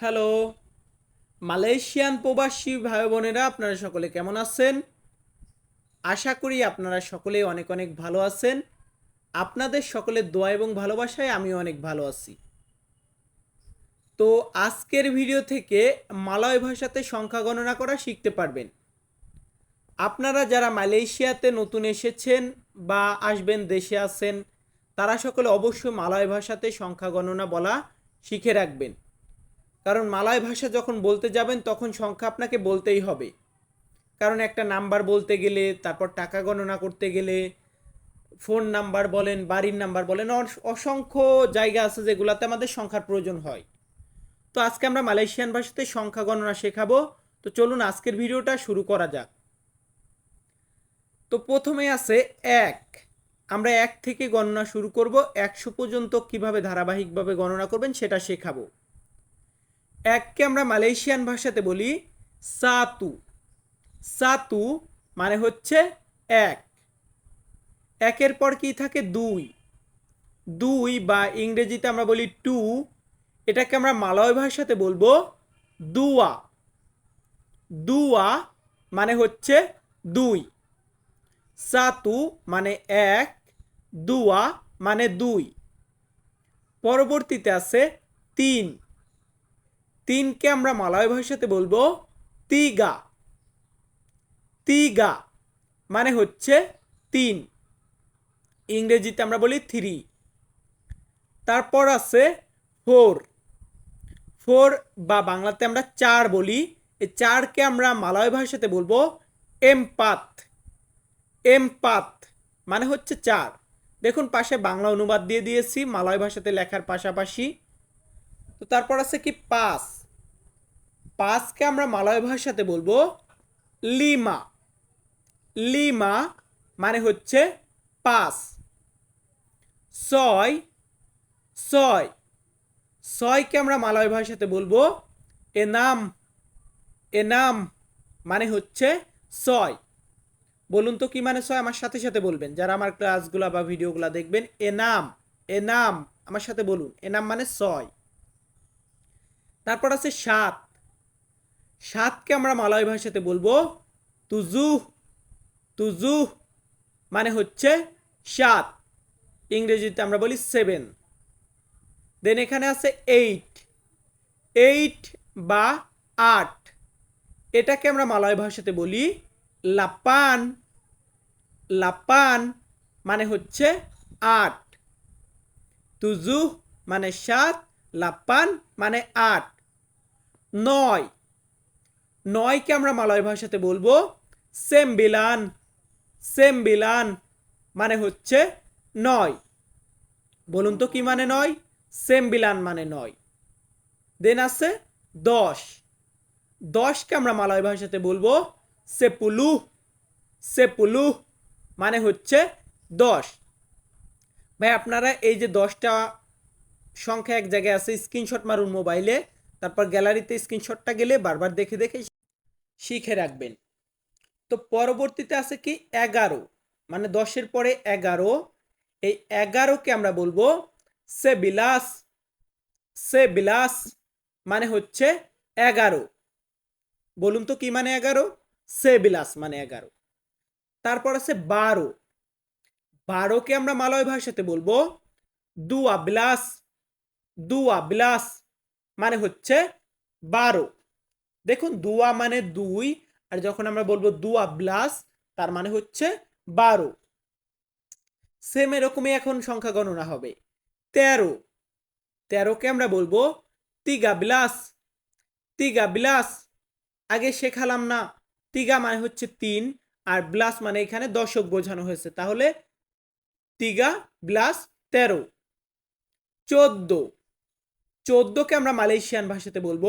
Hello. Malaysian প্রবাসী ভাই বোনেরা আপনারা সকলে কেমন আছেন? আশা করি আপনারা সকলেই অনেক অনেক ভালো আছেন। আপনাদের সকলের দোয়া এবং ভালোবাসায় আমি অনেক ভালো আছি। তো আজকের ভিডিও থেকে মালয় ভাষাতে সংখ্যা গণনা করা শিখতে পারবেন। আপনারা যারা মালয়েশিয়াতে নতুন এসেছেন বা আসবেন, দেশে আছেন, তারা সকলে অবশ্যই মালয় ভাষাতে সংখ্যা গণনা বলা শিখে রাখবেন। কারণ মালয় ভাষা যখন বলতে যাবেন, তখন সংখ্যা আপনাকে বলতেই হবে। কারণ একটা নাম্বার বলতে গেলে, তারপর টাকা গণনা করতে গেলে, ফোন নাম্বার বলেন, বাড়ির নাম্বার বলেন, অস- অসংখ্য জায়গা আছে যেগুলোতে আমাদের সংখ্যার প্রয়োজন হয়। তো আজকে আমরা মালয়েশিয়ান ভাষাতে সংখ্যা গণনা শেখাবো। তো চলুন আজকের ভিডিওটা শুরু করা যাক। তো প্রথমে আছে এক। আমরা এক থেকে গণনা শুরু করব। একশো পর্যন্ত কীভাবে ধারাবাহিকভাবে গণনা করবেন সেটা শেখাবো। এককে আমরা মালয়েশিয়ান ভাষাতে বলি সাতু। সাতু মানে হচ্ছে এক। একের পর কি থাকে? দুই। দুই বা ইংরেজিতে আমরা বলি টু। এটাকে আমরা মালয় ভাষাতে বলব দুয়া। দুয়া মানে হচ্ছে দুই। সাতু মানে এক, দুয়া মানে দুই। পরবর্তীতে আছে তিন। তিনকে আমরা মালয় ভাষাতে বলব তিগা। তিগা মানে হচ্ছে তিন। ইংরেজিতে আমরা বলি থ্রি। তারপর আছে ফোর। ফোর বা বাংলাতে আমরা চার বলি। এই চারকে আমরা মালয় ভাষাতে বলব এমপাত। এমপাত মানে হচ্ছে চার। দেখুন, পাশে বাংলা অনুবাদ দিয়ে দিয়েছি, মালয় ভাষাতে লেখার পাশাপাশি। তো তারপর আছে কি পাঁচ পাঁচকে আমরা মালয় ভাষাতে বলব লিমা। লিমা মানে হচ্ছে পাঁচ। ছয় ছয়। ছয়কে আমরা মালয় ভাষাতে বলব এনাম। এনাম মানে হচ্ছে ছয়। বলুন তো কি মানে ছয়? আমার সাথে সাথে বলবেন। যারা আমার ক্লাসগুলো বা ভিডিওগুলো দেখবেন, এনাম এনাম, আমার সাথে বলুন। এনাম মানে ছয়। তারপর আছে সাত। সাতকে আমরা মালয় ভাষাতে বলব তুজু তুজু মানে হচ্ছে সাত। ইংরেজিতে আমরা বলি সেভেন দেন এখানে আছে এইট এইট বা আট। এটাকে আমরা মালয় ভাষাতে বলি লাপান লাপান মানে হচ্ছে আট। তুজু মানে সাত লাপান মানে আট। নয়। নয়কে আমরা মালয় ভাষাতে বলব সেমবিলান সেমবিলান মানে হচ্ছে নয়। বলুন তো কি মানে নয়? সেমবিলান মানে নয়। দেন আছে দশ। দশকে আমরা মালয় ভাষাতে বলব সেপুলু সেপুলু মানে হচ্ছে দশ। ভাই, আপনারা এই যে দশটা সংখ্যা এক জায়গায় আছে স্ক্রিনশট মারুন মোবাইলে তারপর গ্যালারিতে স্ক্রিনশটটা গেলে বারবার দেখে দেখে শিখে রাখবেন। তো পরবর্তীতে আছে কি এগারো। মানে দশের পরে এগারো। এই এগারোকে আমরা বলব সে বিলাস সে বিলাস মানে হচ্ছে এগারো। বলুন তো কি মানে এগারো? সে বিলাস মানে এগারো। তারপর আছে বারো। বারোকে আমরা মালয় ভাষাতে বলব দুয়া বিলাস দুয়া বিলাস মানে হচ্ছে বারো। দেখুন, দুয়া মানে দুই, আর যখন আমরা বলব দুয়া প্লাস, তার মানে হচ্ছে বারো। সেম এরকমই এখন সংখ্যা গণনা হবে। তেরো। তেরোকে আমরা বলব তিগা বিলাস তিগা বিলাস আগে শেখালাম না। তিগা মানে হচ্ছে তিন, আর ব্লাস মানে এখানে দশক বোঝানো হয়েছে। তাহলে তিগা ব্লাস তেরো। চোদ্দ। চোদ্দকে আমরা মালয়েশিয়ান ভাষাতে বলব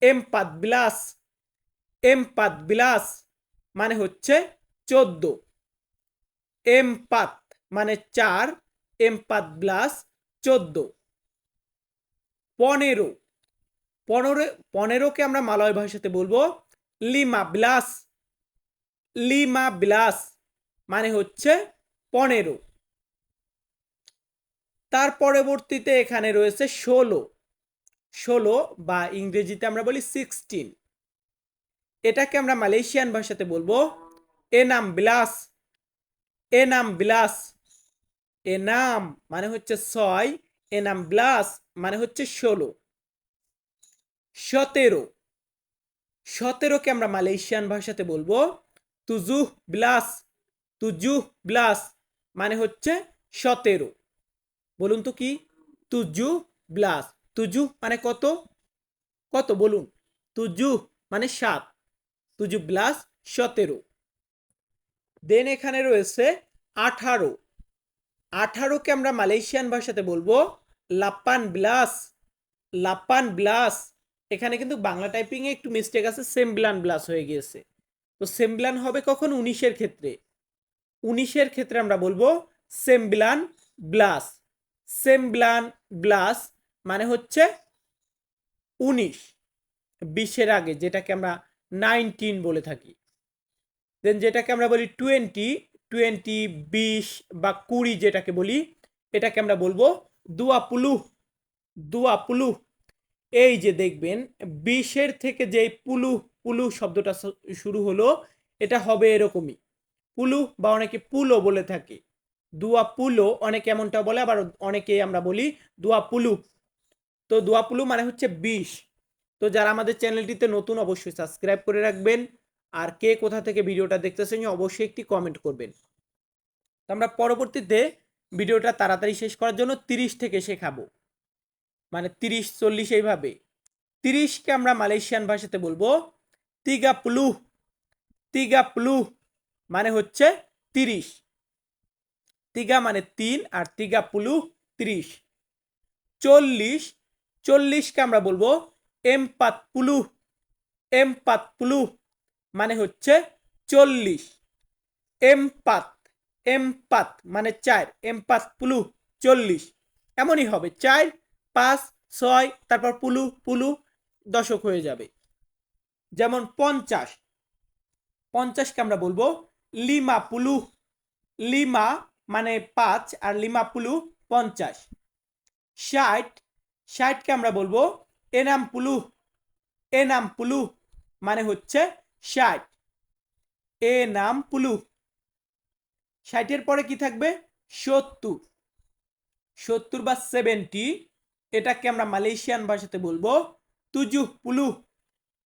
এমপাত বিলাস এমপাত বিলাস মানে হচ্ছে চোদ্দ। এমপাত মানে চার, এমপাত ব্লাস চোদ্দ। পনেরো। পনেরো, পনেরোকে আমরা মালয় ভাষাতে বলব লিমা বিলাস। লিমা বিলাস মানে হচ্ছে পনেরো। তার পরবর্তীতে এখানে রয়েছে ষোলো। ষোলো বা ইংরেজিতে আমরা বলি সিক্সটিন এটাকে আমরা মালয়েশিয়ান ভাষাতে বলব এ নাম বিলাস এ নাম বিলাস এ নাম মানে হচ্ছে ছয় এ নাম ব্লাস মানে হচ্ছে ষোলো। সতেরো, সতেরোকে আমরা মালয়েশিয়ান ভাষাতে বলব তুজুহ ব্লাস তুজুহ ব্লাস মানে হচ্ছে সতেরো। বলুন তো কি? তুজু ব্লাস। তুজু মানে কত? কত? বলুন। তুজু মানে সাত। তুজু ব্লাস সতেরো। দেন এখানে রয়েছে আঠারো। আঠারোকে আমরা মালয়েশিয়ান ভাষাতে বলব লাপ্পান ব্লাস লাপ্পান ব্লাস এখানে কিন্তু বাংলা টাইপিংয়ে একটু মিস্টেক আছে সেমব্লান ব্লাস হয়ে গিয়েছে। তো সেমব্লান হবে কখন? উনিশের ক্ষেত্রে। উনিশের ক্ষেত্রে আমরা বলব সেমব্লান ব্লাস সেমব্লান ব্লাস মানে হচ্ছে উনিশ, বিশের আগে, যেটাকে আমরা নাইনটিন বলে থাকি। দেন যেটাকে আমরা বলি টোয়েন্টি টোয়েন্টি বিশ বা কুড়ি যেটাকে বলি, এটাকে আমরা বলব দুয়াপুলু দুয়াপুলু এই যে দেখবেন, বিশের থেকে যে পুলু পুলু শব্দটা শুরু হলো, এটা হবে এরকমই। পুলু বা অনেকে পুলো বলে থাকে। দুয়া পুলো, অনেকে এমনটা বলে, আবার অনেকে আমরা বলি দুয়া পুলু। তো দুয়া পুলু মানে হচ্ছে বিষ তো যারা আমাদের চ্যানেলটিতে নতুন অবশ্যই সাবস্ক্রাইব করে রাখবেন। আর কে কোথা থেকে ভিডিওটা দেখতেছেন অবশ্যই একটি কমেন্ট করবেন। তো আমরা পরবর্তীতে ভিডিওটা তাড়াতাড়ি শেষ করার জন্য তিরিশ থেকে শেখাবো। মানে তিরিশ, চল্লিশ এইভাবে। তিরিশকে আমরা মালয়েশিয়ান ভাষাতে বলব তিগা প্লু তিগা প্লু মানে হচ্ছে তিরিশ। তিগা মানে তিন আর তিগা পুলু তিরিশ। চল্লিশ চল্লিশকে আমরা বলব এমপাত পুলু। এমপাত পুলু মানে হচ্ছে চল্লিশ। এমপাত এমপাত মানে চার, এমপাত পুলু চল্লিশ। এমনই হবে, চার, পাঁচ, ছয়, তারপর পুলু পুলু দশক হয়ে যাবে। যেমন পঞ্চাশ, পঞ্চাশকে আমরা বলব লিমা পুলু। লিমা মানে পাঁচ আর লিমা পুলু পঞ্চাশ। ষাট ষাটকে আমরা বলব এনাম পুলু এনাম পুলু মানে হচ্ছে ষাট। এ নাম পুলু। ষাটের পরে কি থাকবে? সত্তর। সত্তর বা সেভেন্টি এটাকে আমরা মালয়েশিয়ান ভাষাতে বলব তুজু পুলু।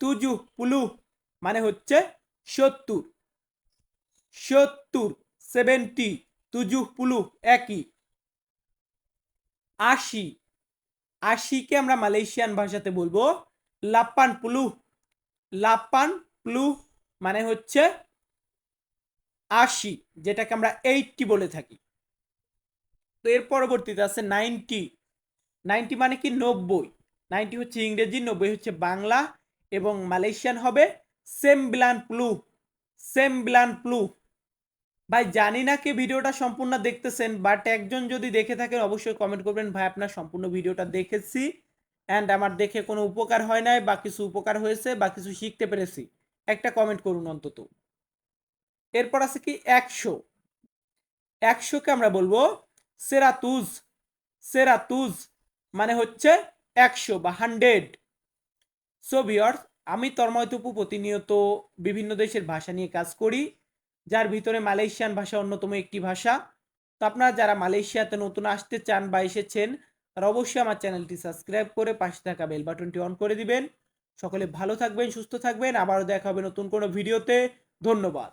তুজু পুলু মানে হচ্ছে সত্তর। সত্তর সেভেন্টি তুজু পুলু একই। আশি আশিকে আমরা মালয়েশিয়ান ভাষাতে বলব। লাপ্পান পুলু। লাপ্পান প্লু মানে হচ্ছে আশি যেটাকে আমরা এইটটি বলে থাকি। তো এর পরবর্তীতে আছে নাইনটি। নাইনটি মানে কি নব্বই। নাইনটি হচ্ছে ইংরেজি, নব্বই হচ্ছে বাংলা এবং মালয়েশিয়ান হবে সেমব্লান প্লু। সেমব্লান প্লু। ভাই, জানি না কে ভিডিওটা সম্পূর্ণ দেখতেছেন বাট একজন যদি দেখে থাকেন, অবশ্যই কমেন্ট করবেন। ভাই, আপনার সম্পূর্ণ ভিডিওটা দেখেছি অ্যান্ড আমার দেখে কোনো উপকার হয় নাই, বা কিছু উপকার হয়েছে, বা কিছু শিখতে পেরেছি। একটা কমেন্ট করুন অন্তত। এরপর আছে কি, একশো। একশোকে আমরা বলব সেরাতুজ। সেরাতুজ মানে হচ্ছে একশো বা হান্ড্রেড। সো ভিওর্স আমি তন্ময়তপু প্রতিনিয়ত বিভিন্ন দেশের ভাষা নিয়ে কাজ করি। যার ভিতরে মালয়েশিয়ান ভাষা অন্যতম একটি ভাষা। তো আপনারা যারা মালয়েশিয়াতে নতুন আসতে চান বা এসেছেন, তারা অবশ্যই আমার চ্যানেলটি সাবস্ক্রাইব করে পাশে থাকা বেল বাটনটি অন করে দিবেন। সকলে ভালো থাকবেন, সুস্থ থাকবেন। আবারও দেখা হবে নতুন কোনো ভিডিওতে। ধন্যবাদ।